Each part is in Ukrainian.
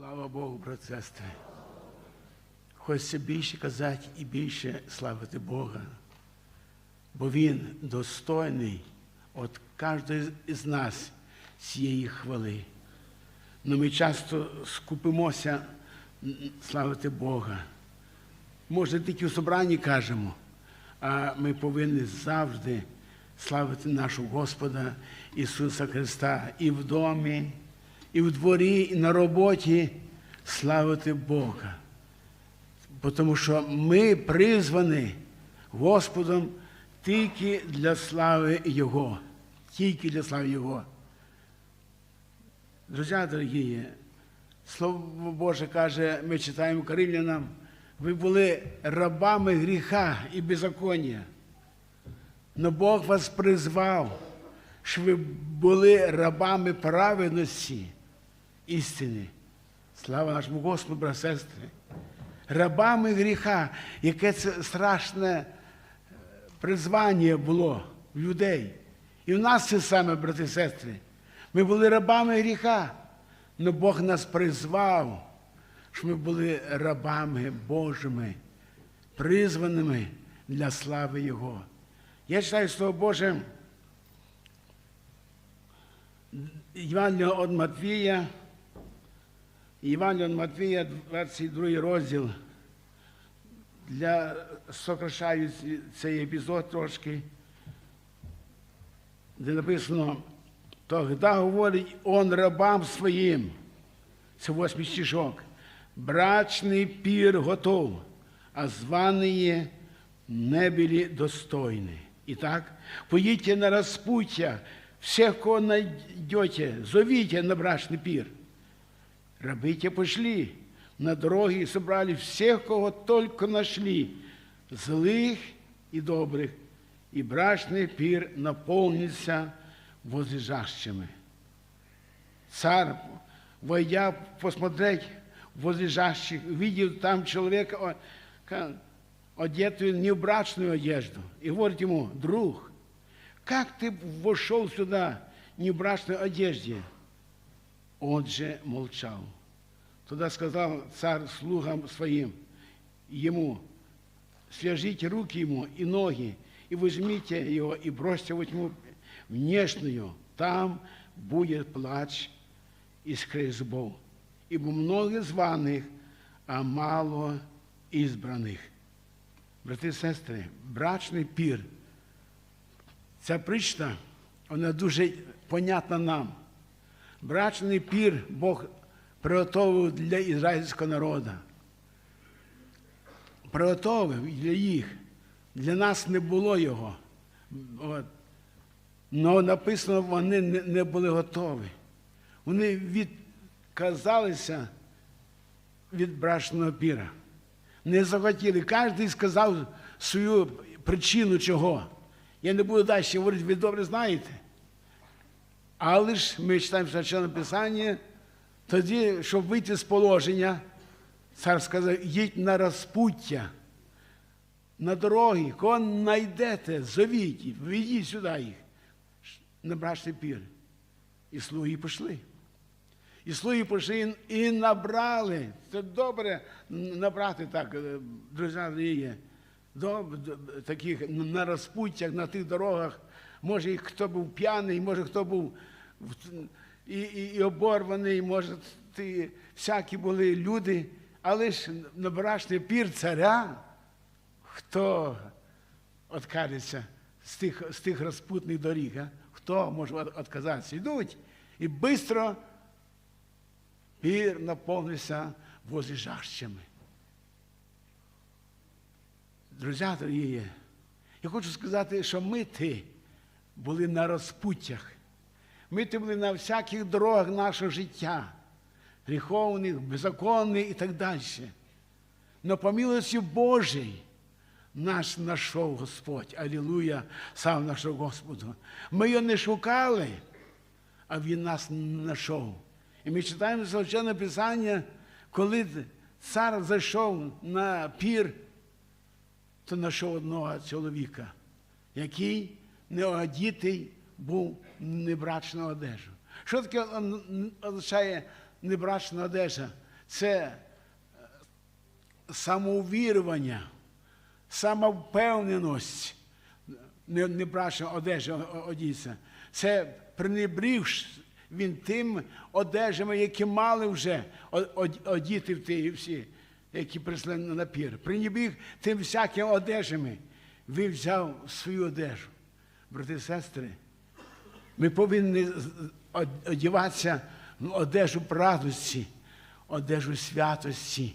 Слава Богу, брат сестри. Хочеться більше казати і більше славити Бога, бо Він достойний від кожного із нас цієї хвали. Но ми часто скупимося славити Бога. Може, тільки в собранні кажемо, а ми повинні завжди славити нашого Господа Ісуса Христа і в домі, і в дворі, і на роботі славити Бога. Бо Тому що ми призвані Господом тільки для слави Його. Тільки для слави Його. Друзі дорогі, Слово Боже каже, ми читаємо Коринлянам, ви були рабами гріха і беззаконня. Но Бог вас призвав, що ви були рабами праведності істини. Слава нашому Господу, брат сестри. Рабами гріха, яке це страшне е, призвання було в людей. І в нас це саме, брати і сестри. Ми були рабами гріха, але Бог нас призвав, що ми були рабами Божими, призваними для слави Його. Я читаю Слово Боже, Євангелія від Матвія, Євангелія від Матвія, 22 розділ. Для сокращаю цей епізод трошки, де написано, тогда говорить он рабам своїм, це восьмий стишок, брачний пір готов, а званые не были достойны. Итак, поїдьте на распутья, всех, кого найдете, зовите на брачный пир. Рабы пошли на дороги и собрали всех, кого только нашли, злых и добрых, и брачный пир наполнился возлежащими. Царь, войдя посмотреть возлежащих, видел там человека, одетую не в брачную одежду, и говорит ему, друг, как ты вошел сюда не в брачной одежде? Же молчал. Тогда сказал царь слугам своим, ему, свяжите руки ему и ноги, и возьмите его, и бросьте во тьму внешнюю. Там будет плач и скрежет зубов. Ибо много званих, а мало избраних. Брати і сестри, брачний пір. Ця притча, вона дуже понятна нам. Брачний пір Бог приготовив для ізраїльського народу. Приготовив для їх. Для нас не було його. От. Но написано, вони не, були готові. Вони відказалися від брачного піра. Не захотіли. Кожен сказав свою причину чого. Я не буду далі говорити, ви добре знаєте. Але ж ми читаємо священне Писання, тоді, щоб вийти з положення, цар сказав, їдь на розпуття, на дороги, кого знайдете, зовіть, їх, ведіть сюди їх, на пір. І слуги пішли. І слуги пішли і набрали. Це добре набрати так, е, друзі, доб- таких на розпуттях, на тих дорогах. Може, хто був п'яний, може, хто був і, і, і оборваний, може, ті, всякі були люди, але ж на брачний пір царя, хто відкажеться з тих, з тих розпутних доріг? А? Хто може відказатися? Йдуть і швидко пір наповнився возлежащими. Друзі дорогі, я хочу сказати, що ми ти були на розпуттях. Ми ти були на всяких дорогах нашого життя, гріховних, беззаконних і так далі. Но по милості Божій нас знайшов Господь. Алілуя, сам нашого Господу. Ми його не шукали, а Він нас знайшов. І ми читаємо Священне Писання, коли цар зайшов на пір, то знайшов одного чоловіка, який не одітий був небрачну одежу. Що таке означає небрачна одежа? це е, самовірування, самовпевненість, не, не одежа одіться. Це пренебріг він тим одежами, які мали вже одіти в ті всі, які прийшли на напір. Пренебріг тим всяким одежами. Він взяв свою одежу. Брати і сестри, ми повинні одягатися в одежу радості, одежу святості,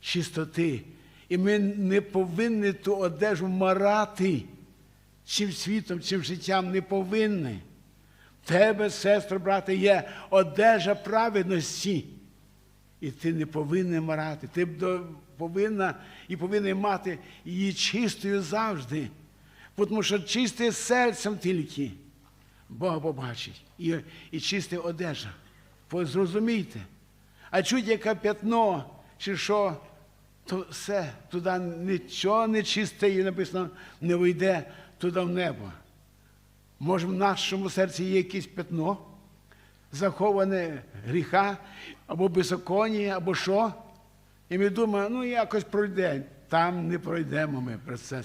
чистоти. І ми не повинні ту одежу марати чим світом, чим життям не повинні. В тебе, сестро, брате, є одежа праведності. І ти не повинен марати. Ти повинна і повинен мати її чистою завжди. Тому що чисте серцем тільки Бога побачить. І, і чиста одежа. Ви Зрозумійте. А чуть яке п'ятно, чи що, то все, туди нічого нечисте, і написано, не вийде туди в небо. Може, в нашому серці є якесь пятно, заховане гріха, або беззаконня, або що. І ми думаємо, ну якось пройде. Там не пройдемо ми, брат.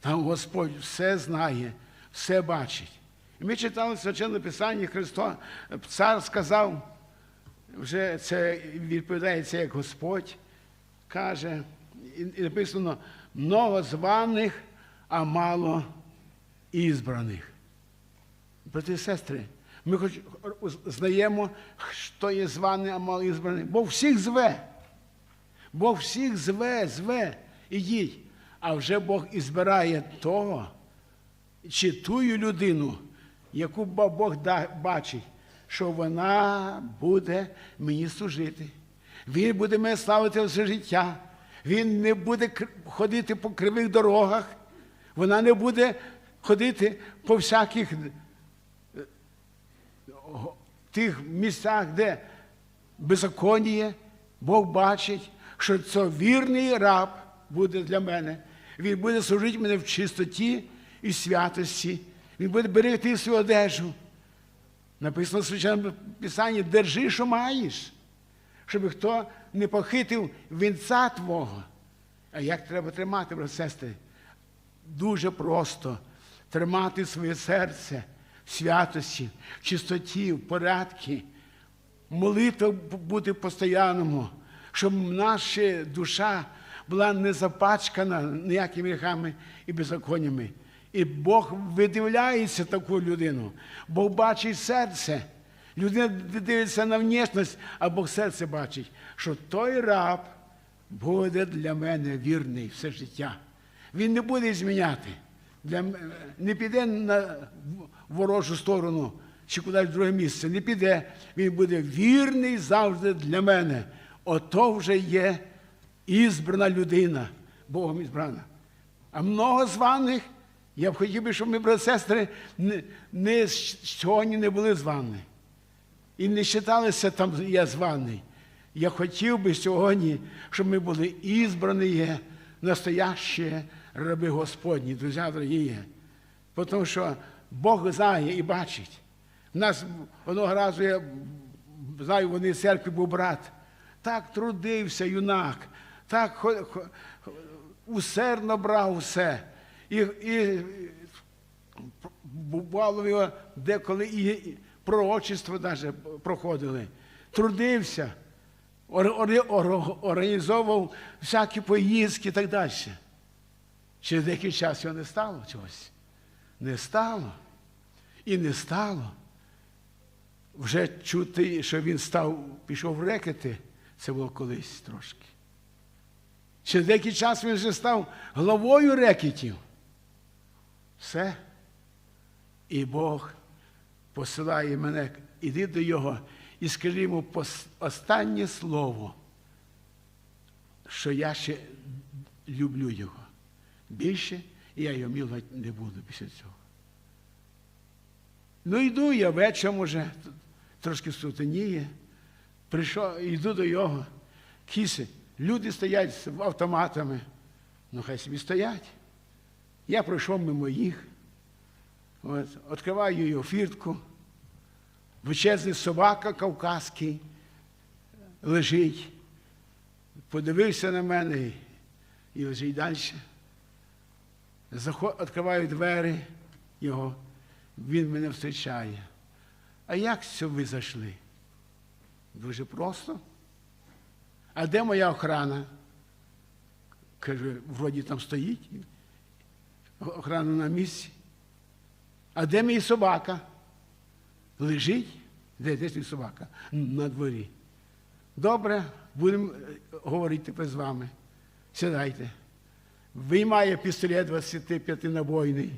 Там Господь все знає, все бачить. І ми читали священне Писання Христос, цар сказав, вже це відповідається як Господь каже, і написано много званих, а мало ізбраних. Брати і сестри, ми хоч знаємо, хто є званий, а мало ізбраний. Бо всіх зве. Бог всіх зве, зве, ідіть. А вже Бог і збирає того, чи тую людину, яку Бог бачить, що вона буде мені служити. Він буде мене славити все життя. Він не буде ходити по кривих дорогах. Вона не буде ходити по всяких е, тих місцях, де беззаконніє. Бог бачить, що це вірний раб буде для мене. Він буде служити мене в чистоті і святості. Він буде берегти свою одежу. Написано в священному Писанні, держи, що маєш, щоб хто не похитив вінця твого. А як треба тримати, брат сестри? Дуже просто тримати своє серце в святості, в чистоті, в порядку, молитва бути постоянному, щоб наша душа була не запачкана ніякими гріхами і беззаконнями. І Бог видивляється таку людину. Бог бачить серце. Людина дивиться на внешність, а Бог серце бачить, що той раб буде для мене вірний все життя. Він не буде зміняти. Для, не піде на ворожу сторону чи кудись в друге місце. Не піде. Він буде вірний завжди для мене. Ото вже є ізбрана людина, Богом ізбрана. А много званих, я б хотів би, щоб ми, брати сестри, не, не сьогодні не були звані. І не вважалися там я званий. Я хотів би сьогодні, щоб ми були ізбрані, настоящі раби Господні, друзі дорогі. Тому що Бог знає і бачить. У нас одного разу я знаю, вони в церкві був брат. Так трудився юнак, так усердно брав все. І, і бувало деколи і пророчество навіть проходили. Трудився, ор- ор- ор- організовував всякі поїздки і так далі. Через деякий час його не стало чогось. Не стало. І не стало. Вже чути, що він став, пішов в рекети, це було колись трошки. Через деякий час він вже став главою рекетів. Все. І Бог посилає мене, іди до його і скажи йому останнє слово, що я ще люблю його. Більше я його милувати не буду після цього. Ну йду я вечором уже, трошки сутеніє. Прийшов, йду до його. Кіси, люди стоять з автоматами. Ну, хай собі стоять. Я пройшов мимо їх. От, відкриваю його фіртку. Величезний собака кавказький. лежить. Подивився на мене і лежить далі. Заход, відкриваю двері його, він мене зустрічає. А як це ви зайшли? Дуже просто. А де моя охрана? Каже, вроді там стоїть. Охрана на місці. А де мій собака? Лежить? Де, де твій собака? На дворі. Добре, будемо е, говорити тепер з вами. Сідайте. Виймає пістолет 25 набойний,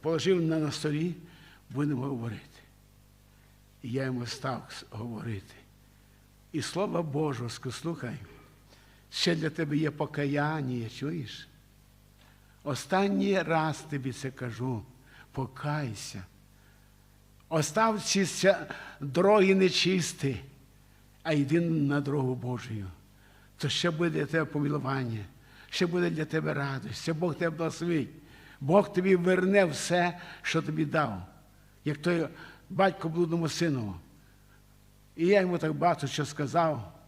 положив на, столі, будемо говорити. І я йому став говорити. І слова Божого, ск- слухай, ще для тебе є покаяння, чуєш? Останній раз тобі це кажу, покайся. Остав ці дороги нечисті, а йди на дорогу Божою. То ще буде для тебе помилування, ще буде для тебе радість, ще Бог тебе благословить. Бог тобі верне все, що тобі дав, як той батько блудному сину. І я йому так багато що сказав.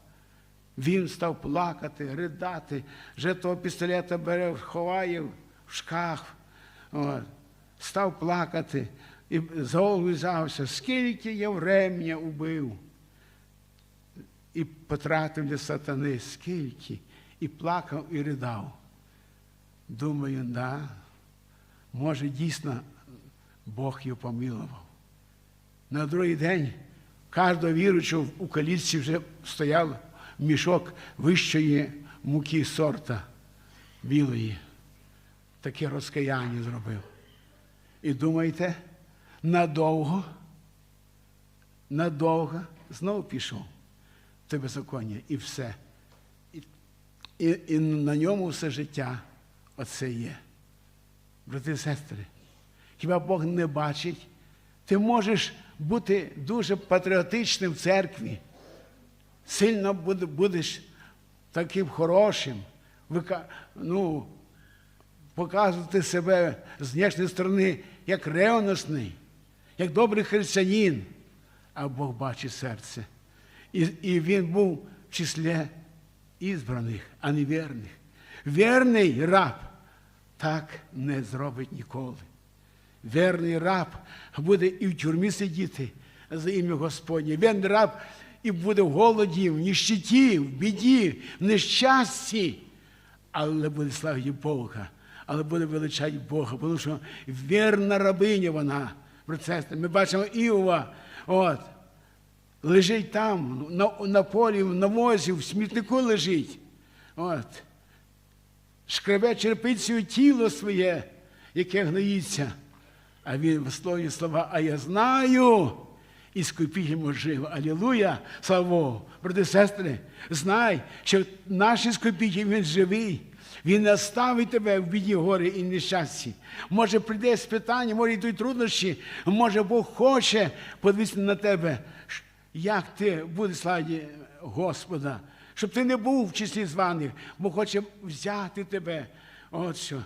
Він став плакати, ридати, вже того пістолета бере, ховає в шкаф. От. Став плакати і за скільки я врем'я убив. І потратив для сатани, скільки, і плакав, і ридав. Думаю, да, може дійсно Бог його помилував. На другий день кожного віруючого у калітці вже стояв мішок вищої муки сорта білої. Таке розкаяння зробив. І думаєте, надовго, надовго знову пішов те беззаконня і все. І, і, і на ньому все життя оце є. Брати і сестри, хіба Бог не бачить? Ти можеш бути дуже патріотичним в церкві, сильно будеш таким хорошим, ну, показувати себе з внешньої сторони як ревностний, як добрий християнин, а Бог бачить серце. І, і він був в числі ізбраних, а не вірних. Вірний раб так не зробить ніколи. Вірний раб буде і в тюрмі сидіти за ім'я Господнє. Вірний раб і буде в голоді, в ніщиті, в біді, в нещасті, але буде славити Бога, але буде величати Бога, тому що вірна рабиня вона. Процесне. Ми бачимо Іова, от, лежить там, на, на полі, на возі, в смітнику лежить. От шкребе черпицею тіло своє, яке гноїться. А він висловлює слова, а я знаю, і скупіть жив. Алілуя, слава Богу. Брати сестри, знай, що наш скупіть він живий. Він не оставить тебе в біді горі і нещасті. Може, прийде спитання, може йдуть труднощі, може Бог хоче подивитися на тебе, як ти будеш славити Господа, щоб ти не був в числі званих, бо хоче взяти тебе. От що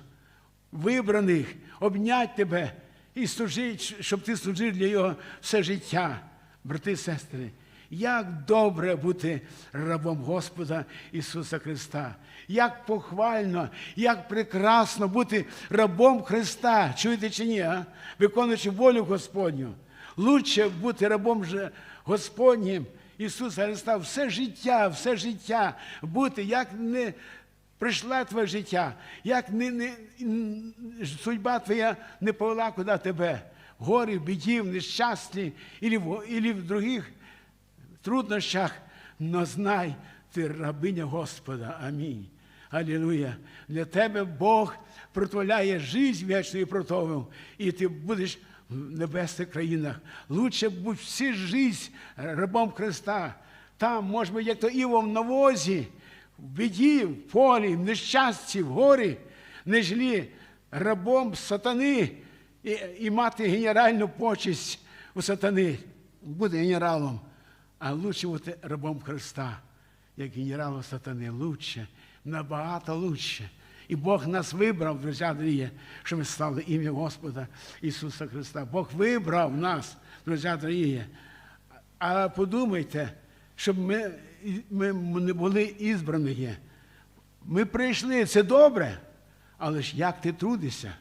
вибраних, обняти тебе і служити, щоб ти служив для його все життя. Брати і сестри, як добре бути рабом Господа Ісуса Христа, як похвально, як прекрасно бути рабом Христа. Чуєте чи ні? А? Виконуючи волю Господню. Лучше бути рабом Господнім Ісуса Христа все життя, все життя бути, як не прийшла твоє життя, як не, не, судьба твоя не повела куди тебе. Горі, біді, в нещасті, і в, ілі в других труднощах, но знай, ти рабиня Господа. Амінь. Алілуя. Для тебе Бог протволяє жизнь вічну і протовив, і ти будеш в небесних країнах. Лучше будь всі життя рабом Христа. Там, може як то Іво в навозі, в біді, в полі, в нещасті, в горі, нежлі рабом сатани і, і мати генеральну почесть у сатани. Буде генералом, а лучше бути рабом Христа, як генералом сатани. Лучше, набагато лучше. І Бог нас вибрав, друзі, дорогі, що ми славили ім'я Господа Ісуса Христа. Бог вибрав нас, друзі, дорогі. А подумайте, щоб ми, ми не були ізбрані. Ми прийшли, це добре, але ж як ти трудишся?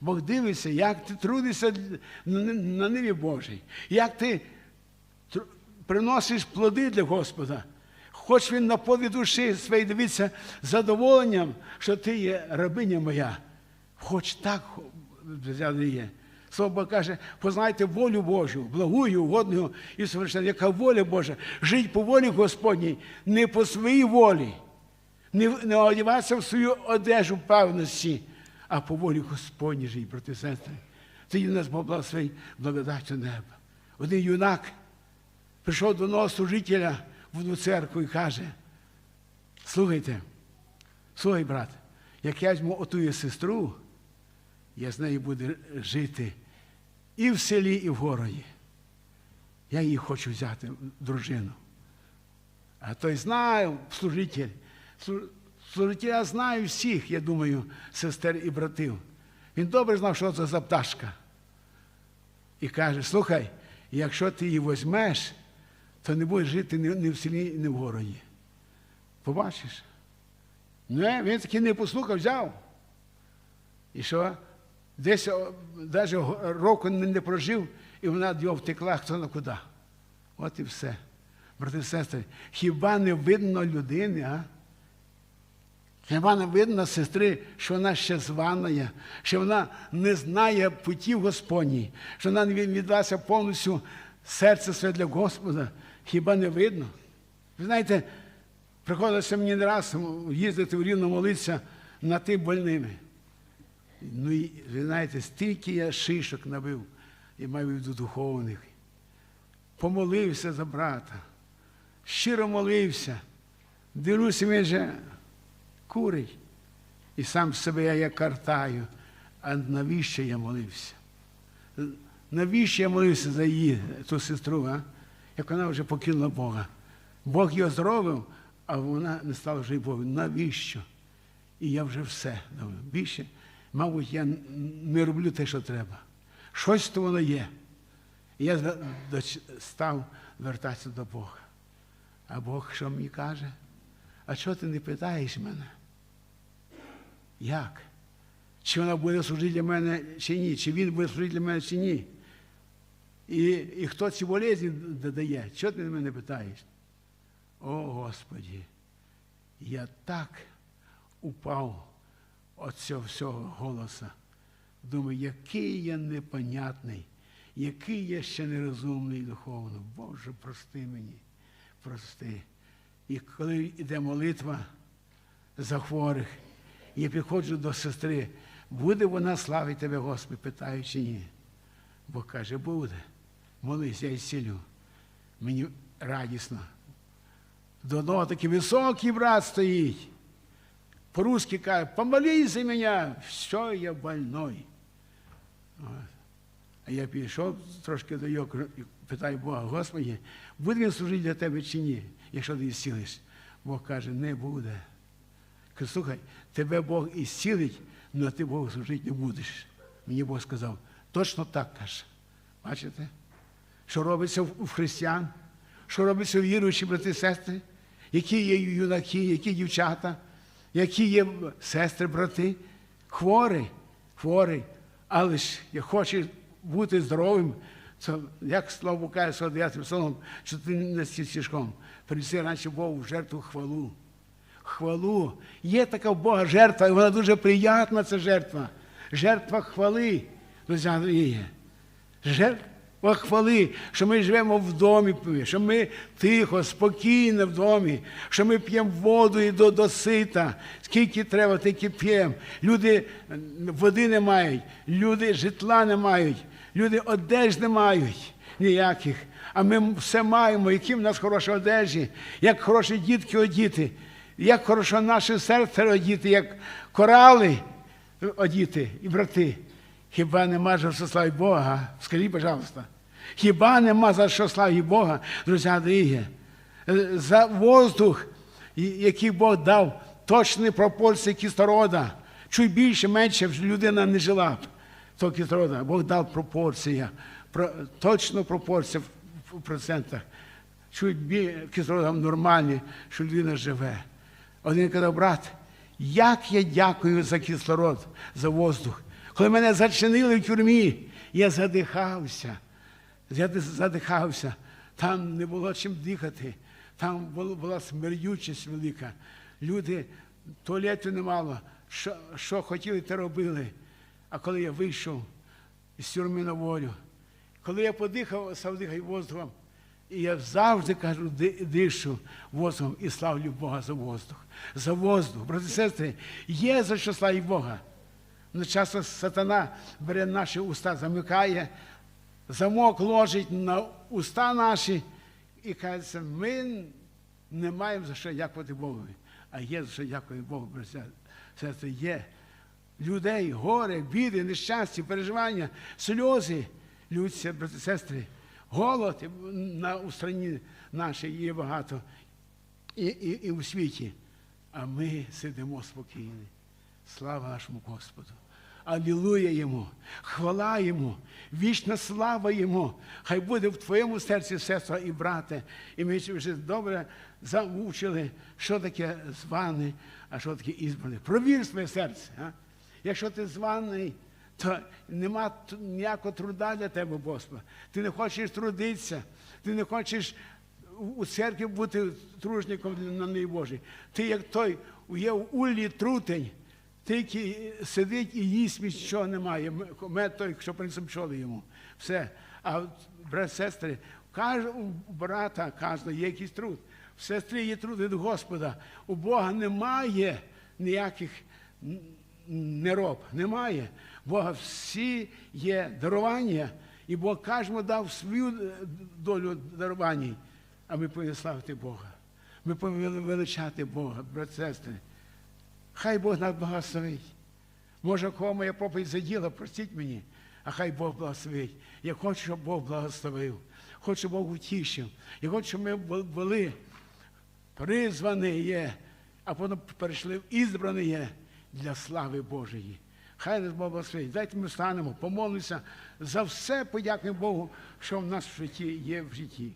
Бог дивиться, як ти трудишся на ниві Божій, як ти приносиш плоди для Господа. Хоч він на полі душі своєї дивиться задоволенням, що ти є рабиня моя. Хоч так взяли є. Слово Бога каже, познайте волю Божу, благую, угодну і совершенну. Яка воля Божа? Жить по волі Господній, не по своїй волі, не, не одягатися в свою одежу певності, а по волі Господній жить, брати сестри. Тоді нас благословить благодаттю неба. Один юнак прийшов до одного служителя в одну церкву і каже, слухайте, слухай, брат, як я візьму отую сестру, я з нею буду жити і в селі, і в городі. Я її хочу взяти, дружину. А той знаю, служитель. Слу- Служителя знаю всіх, я думаю, сестер і братів. Він добре знав, що це за пташка. І каже: слухай, якщо ти її візьмеш, то не будеш жити ні в селі, ні в городі. Побачиш? Не, він таки не послухав, взяв. І що? Десь навіть року не прожив, і вона його втекла, хто на куди. От і все. Брати і сестри, хіба не видно людини, а? Хіба не видно сестри, що вона ще звана, що вона не знає путів Господній, що вона не віддалася повністю серце своє для Господа. Хіба не видно? Ви знаєте, приходилося мені не раз їздити в рівно молитися над тим больними. Ну і ви знаєте, стільки я шишок набив, і маю в виду духовних. Помолився за брата, щиро молився. Дивлюся, він же курить. І сам себе я як картаю. А навіщо я молився? Навіщо я молився за її, ту сестру, а? як вона вже покинула Бога? Бог його зробив, а вона не стала вже Богом. Навіщо? І я вже все. Більше, мабуть, я не роблю те, що треба. Щось то воно є. Я став вертатися до Бога. А Бог що мені каже? А чого ти не питаєш мене? Як? Чи вона буде служити для мене, чи ні? Чи він буде служити для мене, чи ні? І, і хто ці болезні додає? Чого ти мене питаєш? О, Господі, я так упав від цього всього голоса. Думаю, який я непонятний, який я ще нерозумний духовно. Боже, прости мені, прости. І коли йде молитва за хворих, я підходжу до сестри, буде вона славити тебе, Господи, питаю чи ні. Бог каже, буде. Молись, я ісцілю. Мені радісно. До одного такий високий брат стоїть. По-русски каже, помолись за мене, все, я больной. А я підійшов трошки до його, і питаю Бога, Господи, буде він служити для тебе чи ні, якщо ти зцілиш? Бог каже, не буде. Кажу, слухай, тебе Бог і зцілить, але ти Богу служити не будеш. Мені Бог сказав, точно так каже. Бачите? Що робиться в християн, що робиться в віруючі брати і сестри, які є юнаки, які дівчата, які є сестри, брати, хворі, хворі, але ж як хочеш бути здоровим, то як слово каже 49 псалом, що ти не стішком, принеси раніше Богу в жертву хвалу. Хвалу. Є така в Бога жертва, і вона дуже приятна, ця жертва. Жертва хвали, друзі. Жертва хвали, що ми живемо в домі, що ми тихо, спокійно в домі, що ми п'ємо воду і до, до сита. Скільки треба, тільки п'ємо. Люди е, води не мають, люди житла не мають, люди одеж не мають ніяких. А ми все маємо, які в нас хороші одежі, як хороші дітки одіти, як хорошо наше серце одіти, як корали одіти і брати. Хіба нема за що славити Бога? Скажіть, пожалуйста. Хіба нема за що славити Бога, друзі дорогі? Е, За воздух, який Бог дав, точні пропорції кислорода. Чуть більше, менше людина не жила б того кислорода. Бог дав пропорція, точну пропорцію в, процентах. чуть кислородом нормальні, що людина живе. Один казав, брат, як я дякую за кислород, за воздух. Коли мене зачинили в тюрмі, я задихався. Я задихався. Там не було чим дихати. Там була смердючість велика. Люди туалету не мало. Що, що хотіли, те робили. А коли я вийшов із тюрми на волю, коли я подихав, став дихати воздухом, і я завжди кажу, дишу воздухом і славлю Бога за воздух. За воздух. Брати і сестри, є за що славити Бога. Ну, часто сатана бере наші уста, замикає, замок ложить на уста наші і каже, ми не маємо за що дякувати Богові. А є за що дякувати Богу. Сестри, є людей, горе, біди, нещастя, переживання, сльози. Лються, брати сестри, голод на у страні нашій є багато і, і, і у світі. А ми сидимо спокійні. Слава нашому Господу. Алілуя йому, хвала йому, вічна слава йому. Хай буде в твоєму серці, сестра і брате. І ми вже добре замучили, що таке званий, а що таке ізбраний. Провір своє серце. А? Якщо ти званий, то нема ніякого труда для тебе, Господа. Ти не хочеш трудитися, ти не хочеш у- церкві бути тружником на неї Божій. Ти як той є в уллі трутень, тільки сидить і їсть нічого немає. Мед той, що принесом пчоли йому. Все. А брат, сестри, у брата кожного є якийсь труд. В сестри є труд від Господа. У Бога немає ніяких нероб. Немає. Бога всі є дарування, і Бог кожному дав свою е, долю дарувань. А ми повинні славити Бога. Ми повинні величати Бога, брат, сестри. Хай Бог нас благословить. Може, кого моя проповідь заділа, простіть мені, а хай Бог благословить. Я хочу, щоб Бог благословив. Хочу, щоб Бог утішив. Я хочу, щоб ми були призвані є, а потім перейшли в ізбрані є для слави Божої. Хай нас Бог благословить. Дайте ми станемо, помолимося за все, подякуємо Богу, що в нас в житті є в житті.